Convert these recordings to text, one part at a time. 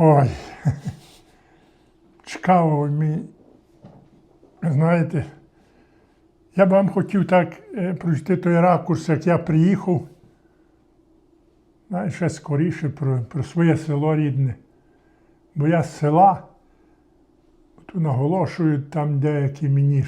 Ой. Цікаво мені. Знаєте, я б вам хотів так е, прочити той ракурс, як я приїхав. Ще скоріше про, про своє село рідне. Бо я з села, тут наголошують там деякі мені.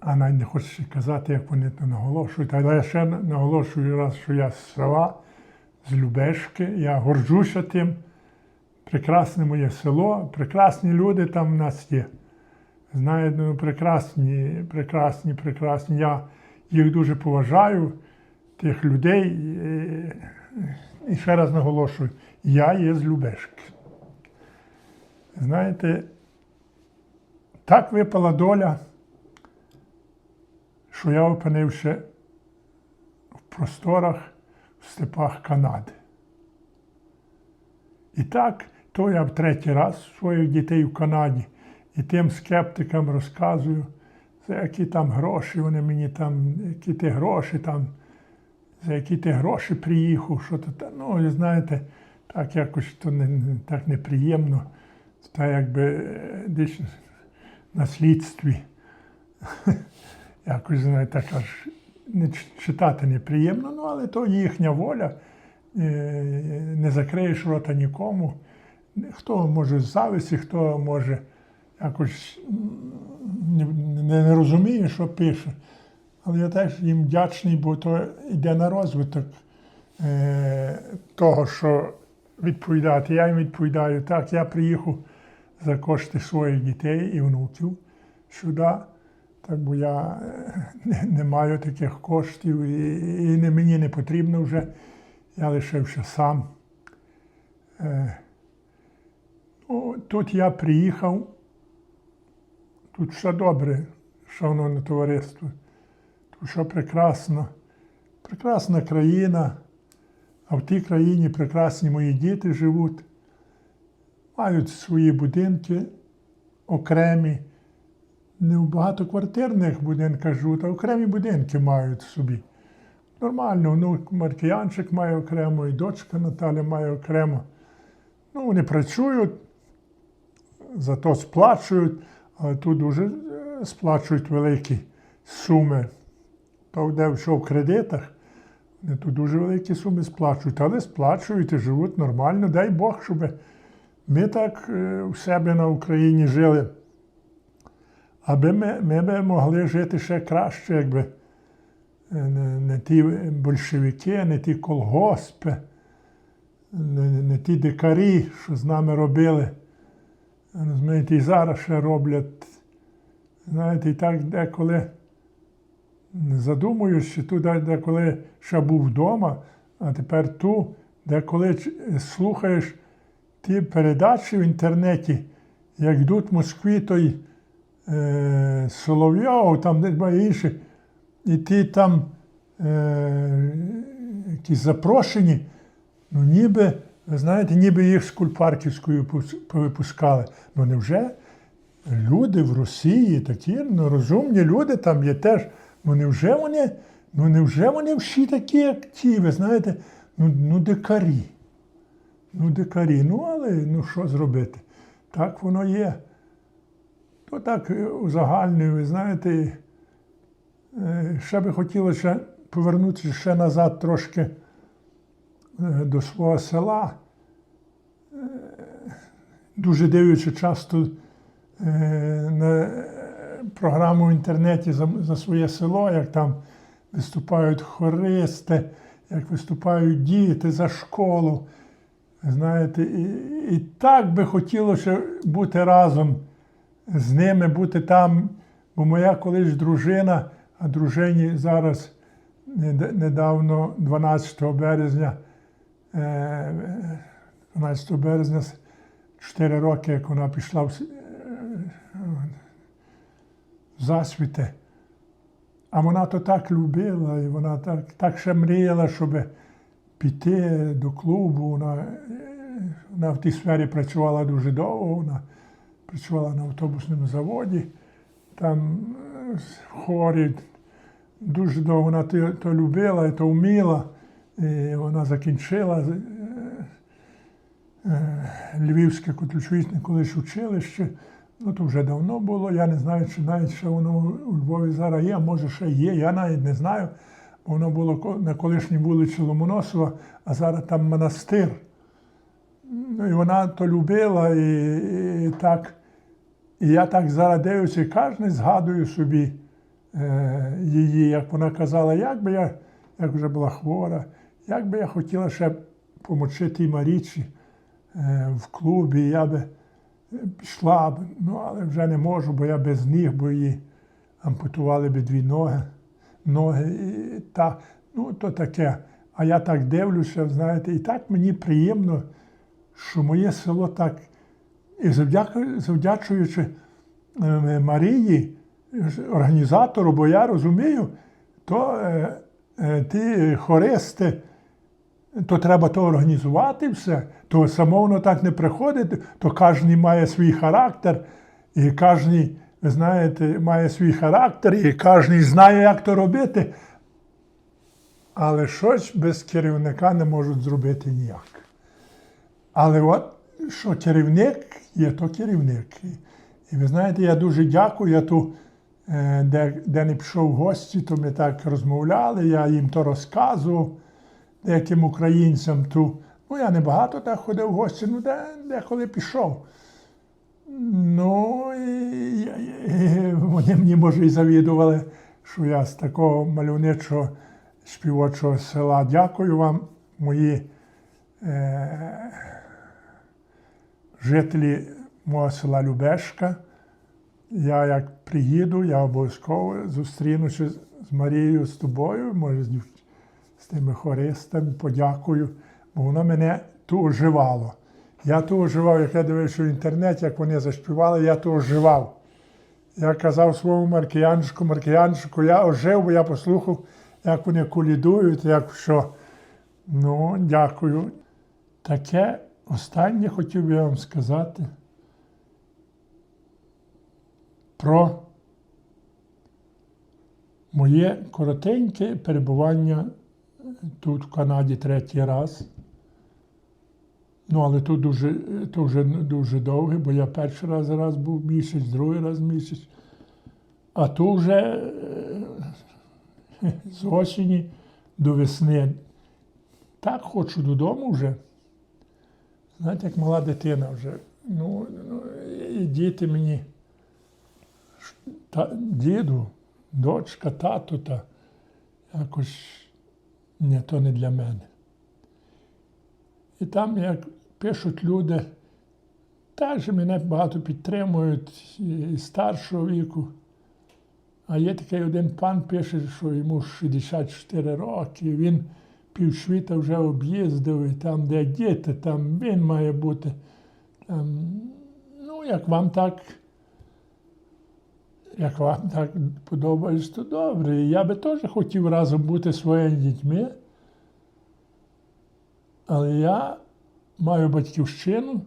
А навіть не хочу казати, як вони то наголошують. Але я ще наголошую раз, що я з села, з Любешки. Я горджуся тим. Прекрасне моє село, прекрасні люди там в нас є. Знаєте, ну, прекрасні, прекрасні, прекрасні. Я їх дуже поважаю, тих людей. І, ще раз наголошую, я є з Любешки. Знаєте, так випала доля, що я опинився в просторах, в степах Канади. І так, то я в третій раз своїх дітей в Канаді і тим скептикам розказую, за які там гроші, вони мені там, які ти гроші там, за які ти гроші приїхав, що то та. Ну, знаєте, так якось то не, так неприємно, та якби е, десь на слідстві. Якось, знаєте, так аж не читати неприємно, ну але то їхня воля. Е, Не закриєш рота нікому. Хто може з зависті, хто може якось не, розуміє, що пише. Але я теж їм вдячний, бо то йде на розвиток е, того, що відповідати. Я їм відповідаю так, я приїхав за кошти своїх дітей і внуків сюди. Так, бо я е, не, маю таких коштів і, і не, мені не потрібно вже. Я лишився сам. Е, ну, тут я приїхав. Тут все добре, шановне товариство. Тут все прекрасно. Прекрасна країна. А в тій країні прекрасні мої діти живуть. Мають свої будинки окремі. Не в багатоквартирних будинках живуть, а окремі будинки мають собі. Нормально, внук Маркіянчик має окремо, і дочка Наталя має окремо. Ну, вони працюють, зато сплачують, але тут дуже е, сплачують великі суми. То, де що в кредитах, вони тут дуже великі суми сплачують, але сплачують і живуть нормально. Дай Бог, щоб ми так е, у себе на Україні жили. Аби ми, ми би могли жити ще краще, якби е, не, не ті большевики, не ті колгоспи, не, не ті дикарі, що з нами робили. Розумієте, і зараз ще роблять. Знаєте, і так деколи задумуюсь, що тут деколи ще був вдома, а тепер ту, деколи слухаєш ті передачі в інтернеті, як йдуть в Москві той е, Соловйов, там десь інші, і ті там е, якісь запрошені, ну ніби, ви знаєте, ніби їх з Кульпарківської пус- повипускали. Ну невже люди в Росії такі ну, розумні люди там є теж. Ну невже вони, ну невже вони всі такі, як ті, ви знаєте, ну, ну дикарі. Ну, дикарі. Ну, але ну що зробити? Так воно є. То так е, узагальнюю, ви знаєте, е, ще би хотілося повернутися ще назад трошки е, до свого села. Дуже дивлячись часто на програму в інтернеті за своє село, як там виступають хористи, як виступають діти за школу. Знаєте, і, і так би хотілося бути разом з ними, бути там. Бо моя колись дружина, а дружині зараз недавно, 12 березня, е, 12 березня, 4 роки, як вона пішла е, в засвіти. А вона то так любила, і вона так, так ще мріяла, щоб піти до клубу. Вона, е, вона в тій сфері працювала дуже довго, вона працювала на автобусному заводі, там е, хорі. Дуже довго вона то, любила і то вміла. І вона закінчила е, е, Львівське котлючвічне колись училище. Ну, то вже давно було. Я не знаю, чи навіть ще воно у Львові зараз є, а може ще є. Я навіть не знаю. Воно було на колишній вулиці Ломоносова, а зараз там монастир. Ну, і вона то любила, і, і так. І я так і кожен згадую собі е, її, як вона казала, як би я, як вже була хвора, як би я хотіла ще помочи тій Марічі е, в клубі, я би пішла б, ну але вже не можу, бо я без ніг, бо її ампутували би дві ноги, ноги і та, ну то таке. А я так дивлюся, знаєте, і так мені приємно, що моє село так, і завдячуючи е, Марії, організатору, бо я розумію, то е, е, ті хористи, то треба то організувати все, то само воно так не приходить, то кожен має свій характер, і кожен, ви знаєте, має свій характер, і кожен знає, як то робити. Але щось без керівника не можуть зробити ніяк. Але от що керівник є, то керівник. І, ви знаєте, я дуже дякую. Я ту, е, де, де не пішов гості, то ми так розмовляли, я їм то розказував деяким українцям ту. Ну, я не багато так ходив в гості, ну де, деколи пішов. Ну, і, і вони мені, може, і завідували, що я з такого мальовничого співочого села. Дякую вам, мої е, жителі мого села Любешка. Я як приїду, я обов'язково зустрінуся з- Марією, з тобою, може, з тими хористами, подякую, бо воно мене ту оживало. Я ту оживав, як я дивився в інтернеті, як вони заспівали, я ту оживав. Я казав своєму маркіянчику, маркіянчику, я ожив, бо я послухав, як вони колідують, як що. Ну, дякую. Таке останнє хотів би вам сказати про моє коротеньке перебування тут в Канаді третій раз. Ну, але тут дуже, то вже дуже довге, бо я перший раз раз був місяць, другий раз місяць. А то вже е, з осені до весни. Так хочу додому вже. Знаєте, як мала дитина вже. Ну, ну і діти мені. Та, діду, дочка, тато, та якось ні, то не для мене. І там, як пишуть люди, теж мене багато підтримують і старшого віку. А є такий один пан пише, що йому 64 роки, він півсвіта вже об'їздив, і там, де діти, там він має бути. Там, ну, як вам так, як вам так подобається, то добре. Я би теж хотів разом бути своїми дітьми. Але я маю батьківщину,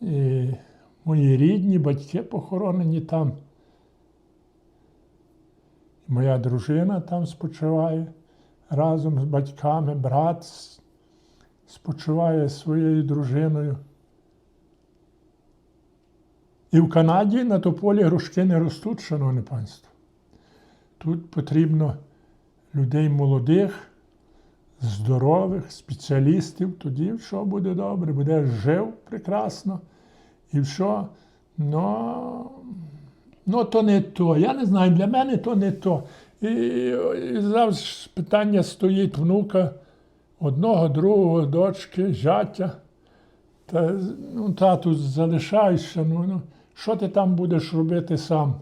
і мої рідні батьки похоронені там. Моя дружина там спочиває разом з батьками, брат спочиває своєю дружиною. І в Канаді на тополі грушки не ростуть, шановне панство. Тут потрібно людей молодих, здорових, спеціалістів, тоді все буде добре, буде жив прекрасно. І все. Ну, ну то не то. Я не знаю, для мене то не то. І, і завжди питання стоїть внука, одного, другого, дочки, зятя. Та, ну, тату, залишайся, ну, ну, що ти там будеш робити сам?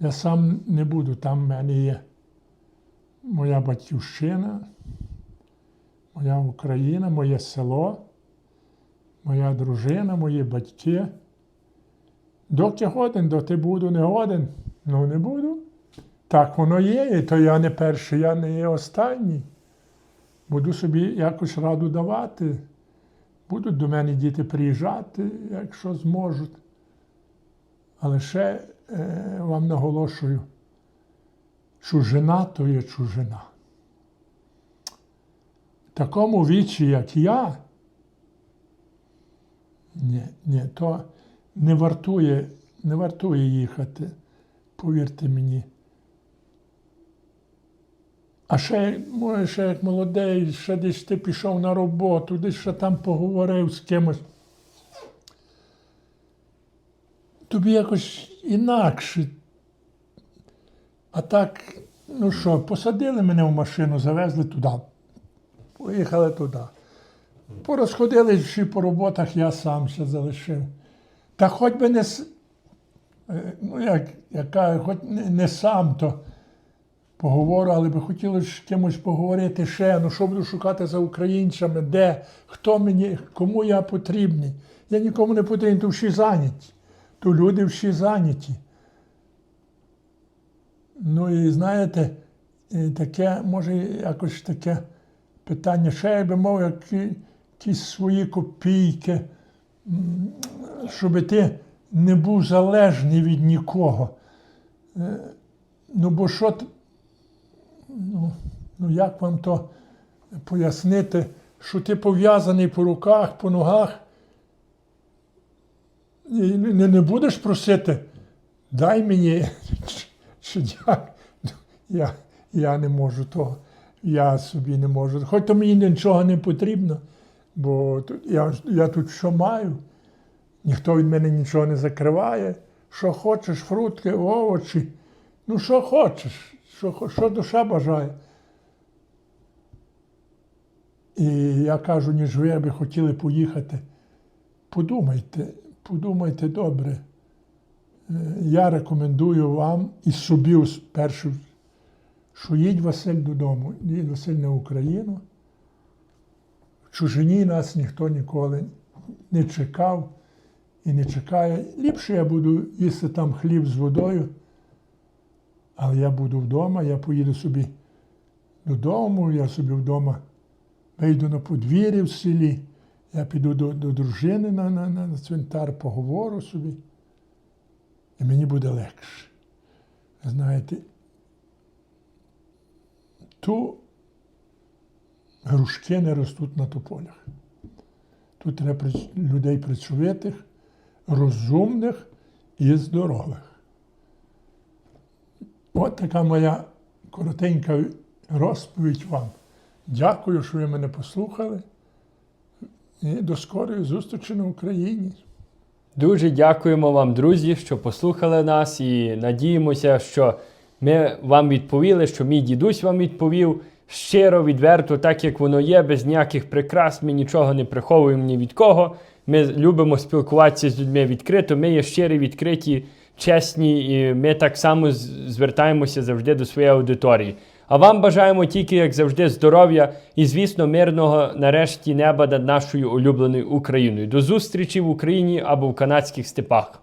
Я сам не буду, там в мене є моя батьківщина, моя Україна, моє село, моя дружина, мої батьки. Доки годен, доти буду не годен, ну не буду. Так воно є, і то я не перший, я не є останній. Буду собі якось раду давати. Будуть до мене діти приїжджати, якщо зможуть. Але ще е, вам наголошую, чужина то є чужина. такому віці, як я, ні, ні, то не вартує, не вартує їхати, повірте мені. А ще, може, ще як молодий, ще десь ти пішов на роботу, десь ще там поговорив з кимось. Тобі якось інакше. А так, ну що, посадили мене в машину, завезли туди. Поїхали туди. Порозходили всі по роботах, я сам ще залишив. Та хоч би не, е, ну, як, яка, хоч не сам, то поговорю, але би хотілося з кимось поговорити ще, ну що буду шукати за українцями, де, хто мені, кому я потрібний. Я нікому не потрібен, то всі зайняті. То люди всі зайняті. Ну і знаєте, таке, може, якось таке питання, ще я би мав які, якісь свої копійки, щоб ти не був залежний від нікого. Е, Ну, бо що ну, ну як вам то пояснити, що ти пов'язаний по руках, по ногах, і не, не будеш просити, дай мені, чи, чи я, я, я не можу того, я собі не можу. Хоч то мені нічого не потрібно, бо я, я тут що маю, ніхто від мене нічого не закриває. Що хочеш, фрутки, овочі, ну що хочеш, що, що душа бажає. І я кажу, ніж ви би хотіли поїхати, подумайте, подумайте добре. Е, Я рекомендую вам і собі спершу, що їдь Василь додому, їдь Василь на Україну. В чужині нас ніхто ніколи не чекав і не чекає. Ліпше я буду їсти там хліб з водою, але я буду вдома, я поїду собі додому, я собі вдома вийду на подвір'я в селі, я піду до, до дружини на, на, на цвинтар, поговорю собі, і мені буде легше. Знаєте, ту грушки не ростуть на тополях. Тут треба людей працьовитих, розумних і здорових. От така моя коротенька розповідь вам. Дякую, що ви мене послухали. І до скорої зустрічі на Україні. Дуже дякуємо вам, друзі, що послухали нас, і надіємося, що ми вам відповіли, що мій дідусь вам відповів щиро, відверто, так як воно є, без ніяких прикрас. Ми нічого не приховуємо ні від кого. Ми любимо спілкуватися з людьми відкрито. Ми є щирі, відкриті, чесні, і ми так само звертаємося завжди до своєї аудиторії. А вам бажаємо тільки, як завжди, здоров'я і, звісно, мирного нарешті неба над нашою улюбленою Україною. До зустрічі в Україні або в канадських степах.